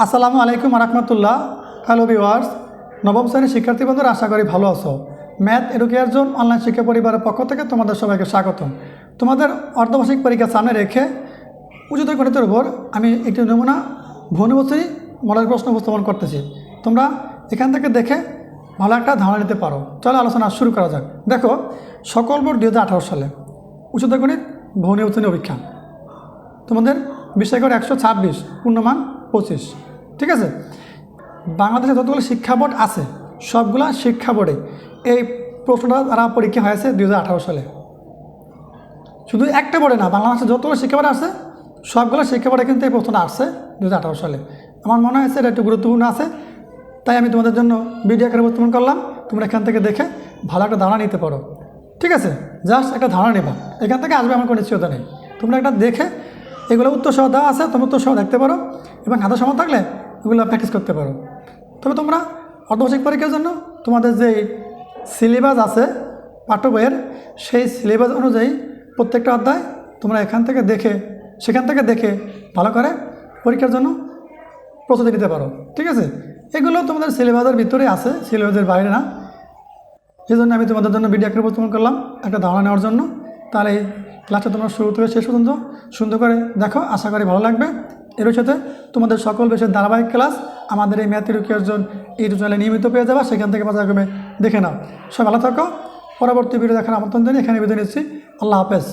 আসসালামু আলাইকুম রহমতুল্লাহ। Hello viewers নবম শ্রেণির শিক্ষার্থী বন্ধুরা, আশা করি ভালো আছো। ম্যাথ এডুকেয়ার জোন অনলাইন শিক্ষা পরিবারের পক্ষ থেকে তোমাদের সবাইকে স্বাগতম। তোমাদের অর্ধবার্ষিক পরীক্ষা সামনে রেখে উচ্চতর গণিতের উপর আমি একটি নমুনা ভনুবশ্রী মডেল প্রশ্ন উপস্থাপন করতেছি। তোমরা এখান থেকে দেখে ভালো একটা ধারণা নিতে পারো। চলো আলোচনা শুরু করা যাক। দেখো, সকল বোর্ড দু হাজার আঠারো সালে উচ্চতর গণিত ভৌনিক শ্রেণি অভিক্ষা তোমাদের বিষয় করে একশো ছাব্বিশ, পূর্ণমান পঁচিশ। ঠিক আছে? বাংলাদেশে যতগুলো শিক্ষা বোর্ড আছে, সবগুলো শিক্ষা বোর্ডে এই প্রশ্নটা তারা পরীক্ষা হয়েছে দু হাজার আঠারো সালে। শুধু একটা বোর্ডে না, বাংলাদেশে যতগুলো শিক্ষা বোর্ড আছে, সবগুলো শিক্ষা বোর্ডে কিন্তু এই প্রশ্নটা আসছে দু হাজার আঠারো সালে। আমার মনে হয়েছে এটা একটু গুরুত্বপূর্ণ আছে, তাই আমি তোমাদের জন্য ভিডিও আকারে উপস্থাপন করলাম। তোমরা এখান থেকে দেখে ভালো একটা ধারণা নিতে পারো। ঠিক আছে? জাস্ট একটা ধারণা নেবা। এখান থেকে আসবে আমার কোনো নিশ্চয়তা নেই। তোমরা একটা দেখে এগুলো উত্তর সহ দেওয়া আছে, তোমরা উত্তর সহ দেখতে পারো এবং আধা সময় থাকলে এগুলো প্র্যাকটিস করতে পারো। তবে তোমরা অর্ধবার্ষিক পরীক্ষার জন্য তোমাদের যে সিলেবাস আছে, পাঠ্য বইয়ের, সেই সিলেবাস অনুযায়ী প্রত্যেকটা অধ্যায় তোমরা এখান থেকে দেখে, সেখান থেকে দেখে ভালো করে পরীক্ষার জন্য প্রস্তুতি নিতে পারো। ঠিক আছে? এগুলো তোমাদের সিলেবাসের ভিতরে আছে সিলেবাসের বাইরে না। এই জন্য আমি তোমাদের জন্য ভিডিও আকারে উপস্থাপন করলাম, একটা ধারণা নেওয়ার জন্য। তাহলে ক্লাসটা তোমরা শুরু থেকে শেষ পর্যন্ত সুন্দর করে দেখো, আশা করি ভালো লাগবে। এর সাথে তোমাদের সকল বিষয়ের ধারাবাহিক ক্লাস আমাদের এই ম্যাথ এডুকেশন ইউটিউব চ্যানেলে নিয়মিত পেয়ে যাবা, সেখান থেকে পর্যায়ক্রমে দেখে নাও। সব ভালো থাকো, পরবর্তী ভিডিও দেখার আমন্ত্রণ জানিয়ে এখানে বিদায় নিচ্ছি। আল্লাহ হাফেজ।